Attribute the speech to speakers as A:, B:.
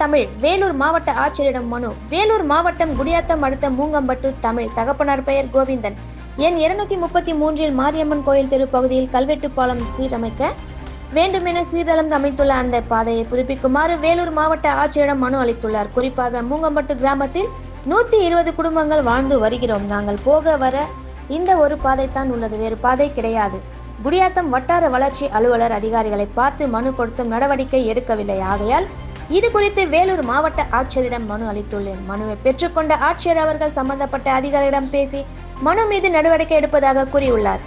A: தமிழ் வேலூர் மாவட்ட ஆட்சியரிடம் மனு. வேலூர் மாவட்டம் குடியாத்தம் அடுத்த மூங்கம்பட்டு தமிழ். தகப்பனார் பெயர் கோவிந்தன். எண் இருநூத்தி முப்பத்தி மூன்றில் மாரியம்மன் கோயில் தெரு பகுதியில் கல்வெட்டு பாலம் சீரமைக்க வேண்டுமென சீர்தளம் அமைத்துள்ள அந்த பாதையை புதுப்பிக்குமாறு வேலூர் மாவட்ட ஆட்சியரிடம் மனு அளித்துள்ளார். குறிப்பாக மூங்கம்பட்டு கிராமத்தில் நூத்தி இருபது குடும்பங்கள் வாழ்ந்து வருகிறோம். நாங்கள் போக வர இந்த ஒரு பாதை தான் உள்ளது. வேறு பாதை கிடையாது. குடியாத்தம் வட்டார வளர்ச்சி அலுவலர் அதிகாரிகளை பார்த்து மனு கொடுத்தும் நடவடிக்கை எடுக்கவில்லை. ஆகையால் இது குறித்து வேலூர் மாவட்ட ஆட்சியரிடம் மனு அளித்துள்ளேன். மனுவை பெற்றுக்கொண்ட ஆட்சியர் அவர்கள் சம்பந்தப்பட்ட அதிகாரியிடம் பேசி மனு மீது நடவடிக்கை எடுப்பதாக கூறியுள்ளார்.